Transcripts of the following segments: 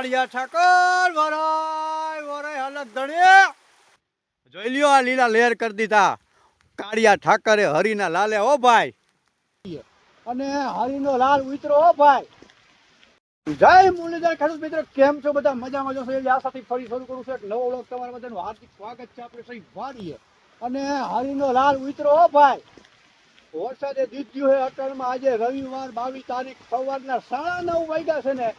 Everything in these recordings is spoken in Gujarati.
કાળિયા ઠાકર, વરાય વરાય હાલત ધણે જોઈ લ્યો આ લીલા લેર કરી દીધા. કાળિયા ઠાકરે હરીના લાલે ઓ ભાઈ. અને હરીનો લાલ ઉતરો ઓ ભાઈ. જય મુરલીધર ખેડૂત મિત્રો, કેમ છો બધા? મજામાં છો? આ સાથે ફરી શરૂ કરું છું એક નવો વ્લોગ તમારા બધાનું હાર્દિક સ્વાગત છે આપણે સહી વાડીએ અને હરીનો લાલ ઉતરો, હો ભાઈ. વરસાદે દીધ્યું હે અટલમાં. આજે રવિવાર બાવીસ તારીખ, સવારના સાડા નવ વાગ્યા છે ને.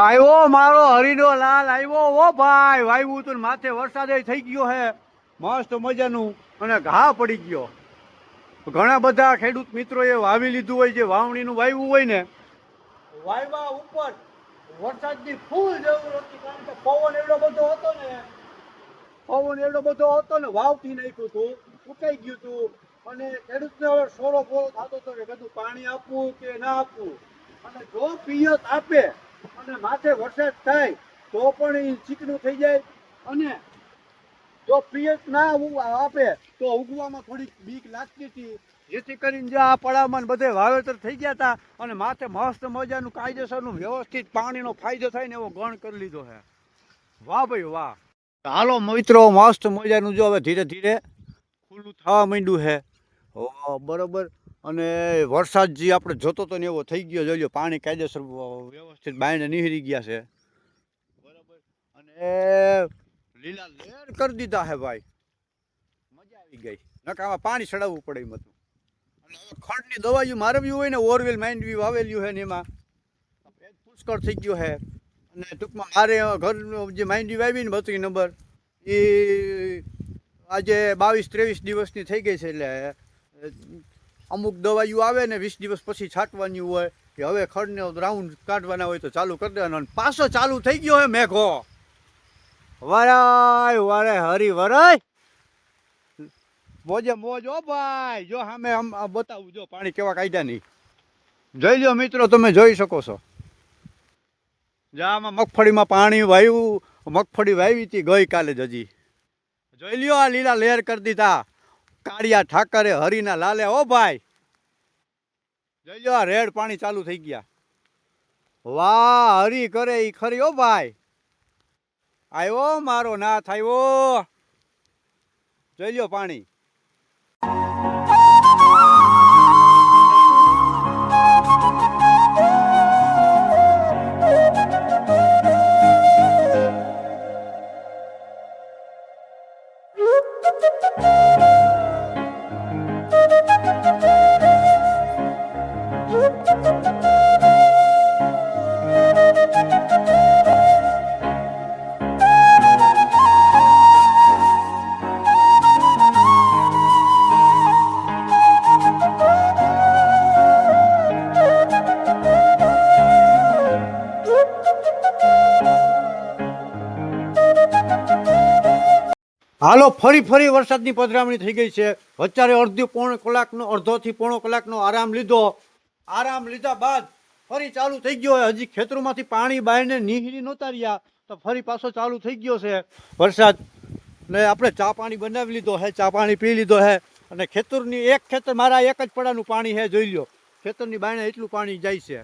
આવ્યો મારો હરીનો લાલ આવ્યો. ઓ ભાઈ, વાયવું તું માથે વરસાદ થઈ ગયો હે. મસ્ત મજાનું. અને ઘા પડી ગયો. ઘણા બધા ખેડૂત મિત્રોએ વાવી લીધું હોય, જે વાવણીનું વાવ્યું હોય ને. વાયવા ઉપર વરસાદની ફૂલ જરૂર હતી, કારણ કે પવન એવડો બધો હતો ને. પવન એવડો બધો હતો ને વાવથી નાખ્યું હતું, ઉકાઈ ગયું હતું. અને ખેડૂતને હવે સોરો ફોરો થતો હતો કે કદું પાણી આપવું કે ના આપવું? અને જો પિયત આપે અને માથે વરસાદ થાય તો પણ એ ચીકણું થઈ જાય. અને જો પિયત ના આપે તો ઉગવામાં થોડીક બીક લાગતી હતી. જેથી કરીને જે આ પડામાં બધે વાવેતર થઈ ગયા હતા અને માથે મસ્ત મજાનું કાયદેસરનું વ્યવસ્થિત પાણીનો ફાયદો થાય ને એવો ગણ કરી લીધો છે વાહ ભાઈ વાહ. હાલો મિત્રો મસ્ત મજાનું જો હવે ધીરે ધીરે ખુલ્લું થવા માંડ્યું છે ઓ, બરોબર. અને વરસાદ જે આપણે જોતો તો ને એવો થઈ ગયો, જોઈ પાણી કાયદેસર વ્યવસ્થિત બાયણે નીહરી ગયા છે. બરાબર. અને લીલા લેર કરી દીધા હે ભાઈ. મજા આવી ગઈ. નકા આમાં પાણી ચડાવવું પડે એમ હતું. અને હવે ખડની દવાઈઓ મારવી હોય ને ઓરવેલ માંડવી વાવેલી હોય ને એમાં. પુષ્કળ થઈ ગયો છે અને ટૂંકમાં મારે ઘરનું જે માંડવી વાવી ને બત્રી નંબર એ આજે બાવીસ ત્રેવીસ દિવસની થઈ ગઈ છે એટલે અમુક દવાઈઓ આવે ને વીસ દિવસ પછી છાંટવાની હોય, કે હવે ખડને રાઉન્ડ કાઢવાના હોય તો ચાલુ કરી દેવાનો. અને પાછો ચાલુ થઈ ગયો હે મેઘો. વરાય વરાય, હરી વરાય. મોજે મોજ ઓ ભાઈ. જો સામે આમ બતાવું, જો પાણી કેવા કાયદા નહીં જોઈ લ્યો મિત્રો, તમે જોઈ શકો છો. જા આમાં મગફળીમાં પાણી વાવ્યું મગફળી વાવી હતી ગઈકાલે જ હજી. જોઈ લ્યો આ લીલા લેર કરી દીધા. કાળિયા ઠાકરે, હરીના લાલે. ઓ ભાઈ, જોઈ આ રેડ પાણી ચાલુ થઈ ગયા. વાહ, હરી કરે ઈ ખરી. ઓ ભાઈ આવ્યો મારો નાથ આવ્યો જોઈ લ્યો પાણી. હાલો, ફરી ફરી વરસાદની પધરામણી થઈ ગઈ છે. વચ્ચારે અડધી પોણો કલાકનો, અડધોથી પોણો કલાકનો આરામ લીધો. આરામ લીધા બાદ ફરી ચાલુ થઈ ગયો હજી ખેતરોમાંથી પાણી બહારને નીહરી નહોતા રહ્યા, તો ફરી પાછો ચાલુ થઈ ગયો છે. વરસાદ ને આપણે ચા પાણી બનાવી લીધો હે, ચા પાણી પી લીધો હે. અને ખેતરની એક ખેતર, મારા એક જ પડાનું પાણી હે, જોઈ લ્યો. ખેતરની બાયણે એટલું પાણી જાય છે.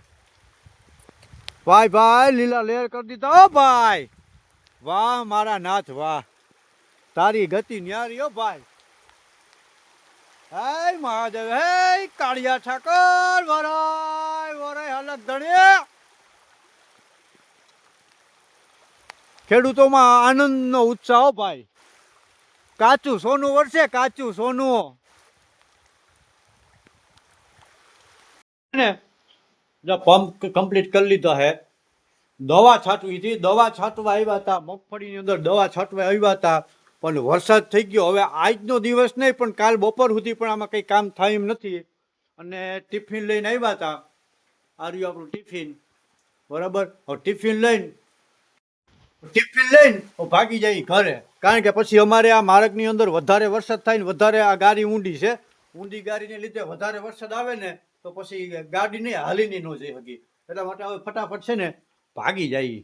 ભાઈ ભાઈ, લીલા લેર કરી દીધા. ભાઈ, વાહ, મારા નાથ, વાહ. તારી ગતિ ન્યારી હો ભાઈ. હે મહાદેવ, હે કાળિયા ઠાકર, વરાય વરાય હાલત ધણે ખેડૂતોમાં આનંદનો ઉત્સાહ ભાઈ. કાચું સોનું વરસે કાચું સોનું. ને પંપ કમ્પ્લીટ કરી લીધો હે. દવા છાંટવી હતી, દવા છાંટવા આવ્યા હતા, મગફળીની અંદર દવા છાંટવા આવ્યા હતા. પણ વરસાદ થઈ ગયો. હવે આજનો દિવસ નહીં, પણ કાલ બપોર સુધી પણ આમાં કંઈ કામ થાય એમ નથી. અને ટિફિન લઈને આવ્યા હતા. આ રહ્યું આપણું ટિફિન બરાબર? હવે ટિફિન લઈને ટિફિન લઈને ભાગી જાય ઘરે. કારણ કે પછી અમારે આ માર્ગની અંદર વધારે વરસાદ થાય ને વધારે આ ગાડી ઊંડી છે. ઊંડી ગાડીને લીધે વધારે વરસાદ આવે ને, તો પછી ગાડી નહીં હાલી ન જઈ શકી એટલા માટે હવે ફટાફટ છે ને, ભાગી જાય.